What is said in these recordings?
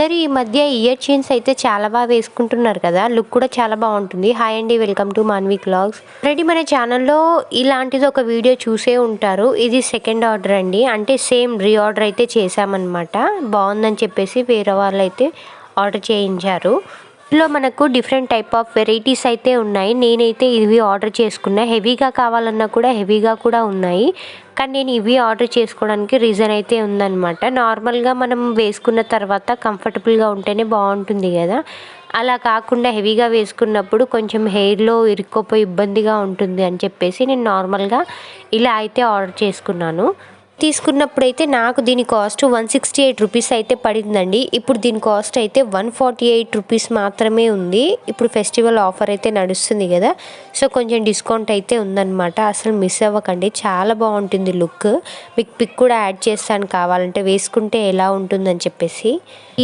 అందరూ ఈ మధ్య ఇయర్ చైన్స్ అయితే చాలా బాగా వేసుకుంటున్నారు కదా. లుక్ కూడా చాలా బాగుంటుంది. హాయ్ అండి welcome to Manvi vlogs. Already మన ఛానల్లో ఇలాంటిది ఒక వీడియో చూసే ఉంటారు. ఇది సెకండ్ ఆర్డర్ అండి. అంటే సేమ్ రీఆర్డర్ అయితే చేశామన్నమాట. బాగుందని చెప్పేసి వేరే వాళ్ళు అయితే ఆర్డర్ చేయించారు. ఇందులో మనకు డిఫరెంట్ టైప్ ఆఫ్ వెరైటీస్ అయితే ఉన్నాయి. నేనైతే ఇవి ఆర్డర్ చేసుకున్నా. హెవీగా కావాలన్నా కూడా హెవీగా కూడా ఉన్నాయి. కానీ నేను ఇవి ఆర్డర్ చేసుకోవడానికి రీజన్ అయితే ఉందన్నమాట. నార్మల్గా మనం వేసుకున్న తర్వాత కంఫర్టబుల్గా ఉంటేనే బాగుంటుంది కదా. అలా కాకుండా హెవీగా వేసుకున్నప్పుడు కొంచెం హెయిర్లో ఇరుక్కోపోయి ఇబ్బందిగా ఉంటుంది అని చెప్పేసి నేను నార్మల్గా ఇలా అయితే ఆర్డర్ చేసుకున్నాను. తీసుకున్నప్పుడైతే నాకు దీని cost one sixty eight rupees అయితే పడిందండి. ఇప్పుడు దీని కాస్ట్ అయితే వన్ ఫార్టీ ఎయిట్ రూపీస్ మాత్రమే ఉంది. ఇప్పుడు ఫెస్టివల్ ఆఫర్ అయితే నడుస్తుంది కదా. సో కొంచెం డిస్కౌంట్ అయితే ఉందన్నమాట. అసలు మిస్ అవ్వకండి. చాలా బాగుంటుంది లుక్. మీకు పిక్ కూడా యాడ్ చేస్తాను కావాలంటే. వేసుకుంటే ఎలా ఉంటుందని చెప్పేసి.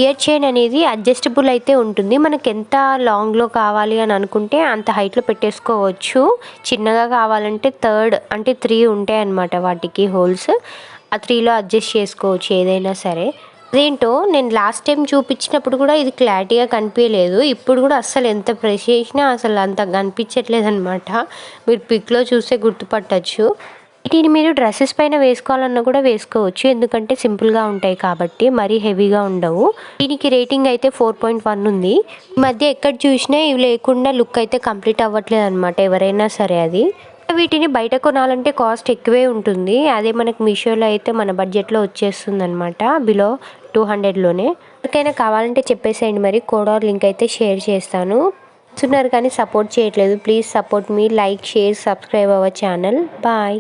ఇయర్ చైన్ అనేది అడ్జస్టబుల్ అయితే ఉంటుంది. మనకి ఎంత లాంగ్లో కావాలి అని అనుకుంటే అంత హైట్లో పెట్టేసుకోవచ్చు. చిన్నగా కావాలంటే థర్డ్ అంటే త్రీ ఉంటాయి అన్నమాట వాటికి హోల్స్. ఆ త్రీలో అడ్జస్ట్ చేసుకోవచ్చు ఏదైనా సరే. అదేంటో నేను లాస్ట్ టైం చూపించినప్పుడు కూడా ఇది క్లారిటీగా కనిపించలేదు. ఇప్పుడు కూడా అస్సలు ఎంత ప్రెస్ చేసినా అసలు అంత కనిపించట్లేదు అనమాట మీరు పిక్లో చూస్తే గుర్తుపట్టచ్చు. వీటిని మీరు డ్రెస్సెస్ పైన వేసుకోవాలన్నా కూడా వేసుకోవచ్చు. ఎందుకంటే సింపుల్గా ఉంటాయి కాబట్టి మరీ హెవీగా ఉండవు. దీనికి రేటింగ్ అయితే ఫోర్ పాయింట్ వన్ ఉంది. ఈ మధ్య ఎక్కడ చూసినా ఇవి లేకుండా లుక్ అయితే కంప్లీట్ అవ్వట్లేదు అనమాట ఎవరైనా సరే అది. వీటిని బయట కొనాలంటే కాస్ట్ ఎక్కువే ఉంటుంది. అదే మనకి మీషోలో అయితే మన బడ్జెట్లో వచ్చేస్తుంది అనమాట బిలో టూ హండ్రెడ్లోనే ఎవరికైనా కావాలంటే చెప్పేసేయండి మరి. కోడ్ లింక్ అయితే షేర్ చేస్తాను. చూస్తున్నారు కానీ సపోర్ట్ చేయట్లేదు. Please support me like share subscribe our channel bye